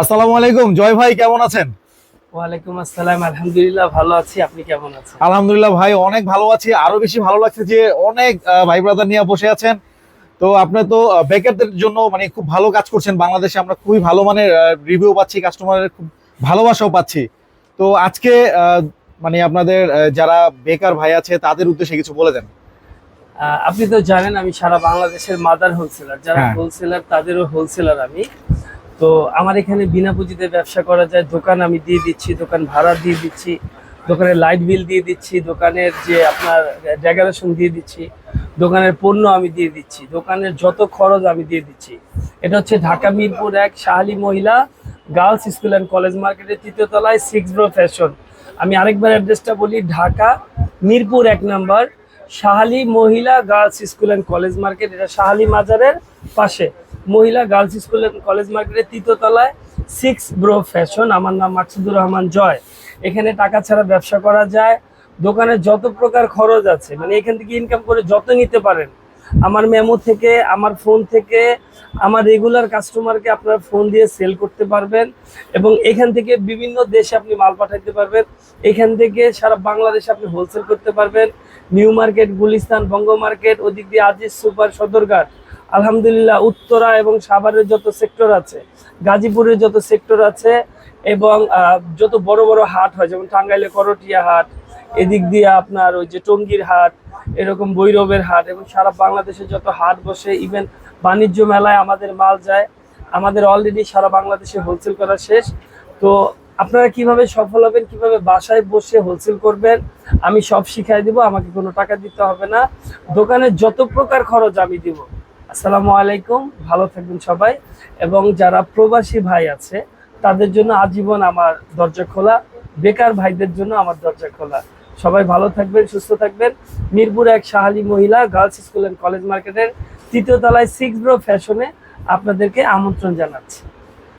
আসসালামু আলাইকুম। জয় ভাই কেমন আছেন? ওয়ালাইকুম আসসালাম আলহামদুলিল্লাহ ভালো আছি। আপনি কেমন আছেন? আলহামদুলিল্লাহ ভাই অনেক ভালো আছি। আরও বেশি ভালো লাগছে যে অনেক ভাই ব্রাদার নিয়ে বসে আছেন। তো আপনি তো বেকারদের জন্য মানে খুব ভালো কাজ করছেন। বাংলাদেশে আমরা খুবই ভালো মানে রিভিউ পাচ্ছি কাস্টমারের খুব ভালোবাসাও পাচ্ছি। তো আজকে মানে আপনাদের যারা বেকার ভাই আছে তাদের উদ্দেশ্যে কিছু বলে দেন। আপনি তো জানেন আমি সারা বাংলাদেশের মাদার হোলসেলার যারা হ্যাঁ। হোলসেলার তাদেরও হোলসেলার আমি। তো আমার এখানে বিনা পুঁজিতে ব্যবসা করা যায়। দোকান আমি দিয়ে দিচ্ছি, দোকান ভাড়া দিয়ে দিচ্ছি দোকানের লাইট বিল দিয়ে দিচ্ছি, দোকানের যে আপনার ডেকোরেশন দিয়ে দিচ্ছি, দোকানের পণ্য আমি দিয়ে দিচ্ছি, দোকানের যত খরচ আমি দিয়ে দিচ্ছি। এটা হচ্ছে ঢাকা মিরপুর এক শাহালি মহিলা গার্লস স্কুল অ্যান্ড কলেজ মার্কেটের তৃতীয় তলায় সিক্স ব্রো ফ্যাশন আমি আরেকবার অ্যাড্রেসটা বলি, ঢাকা মিরপুর এক নম্বর শাহালি মহিলা girls school and college market, এটা শাহালি মাজারের পাশে। মহিলা গার্লস স্কুল অ্যান্ড কলেজ মার্কেটের তৃতীয় তলায় সিক্স ব্রো ফ্যাশন। আমার নাম মাকসুদুর রহমান জয়। এখানে টাকা ছাড়া ব্যবসা করা যায়। দোকানে যত প্রকার খরচ আছে মানে এখান থেকে ইনকাম করে যত নিতে পারেন, আমার মেমো থেকে, আমার ফোন থেকে, আমার রেগুলার কাস্টমারকে আপনার ফোন দিয়ে সেল করতে পারবেন এবং এখান থেকে বিভিন্ন দেশে আপনি মাল পাঠাতে পারবেন। এখান থেকে সারা বাংলাদেশে আপনি হোলসেল করতে পারবেন। New Market, Gulistan, Banga market, ওদিক দিয়ে আজিজ সুপার, সদরঘাট। আলহামদুলিল্লাহ উত্তরা এবং সাভারের যত সেক্টর আছে, গাজীপুরের যত সেক্টর আছে এবং যত বড় বড় হাট হয়, যেমন টাঙ্গাইলে করটিয়া হাট, এদিক দিয়ে আপনার ওই যে টঙ্গির হাট, এরকম বৈরবের হাট এবং সারা বাংলাদেশে যত হাট বসে ইভেন বাণিজ্য মেলায় আমাদের মাল যায়। আমাদের অলরেডি সারা বাংলাদেশে হোলসেল করা শেষ। তো আপনারা কীভাবে সফল হবেন, কীভাবে বাসায় বসে হোলসেল করবেন, আমি সব শিখাই দিব, আমাকে কোনো টাকা দিতে হবে না। দোকানের যত প্রকার খরচ আমি দিব আসসালামু আলাইকুম, ভালো থাকবেন সবাই। এবং যারা প্রবাসী ভাই আছে, তাদের জন্য আজীবন আমার দরজা খোলা, বেকার ভাইদের জন্য আমার দরজা খোলা। সবাই ভালো থাকবেন, সুস্থ থাকবেন। মিরপুর এক সাহালি মহিলা গার্লস স্কুল অ্যান্ড কলেজ মার্কেটের তৃতীয় তলায় সিক্স ব্রো ফ্যাশনে আপনাদেরকে আমন্ত্রণ জানাচ্ছি।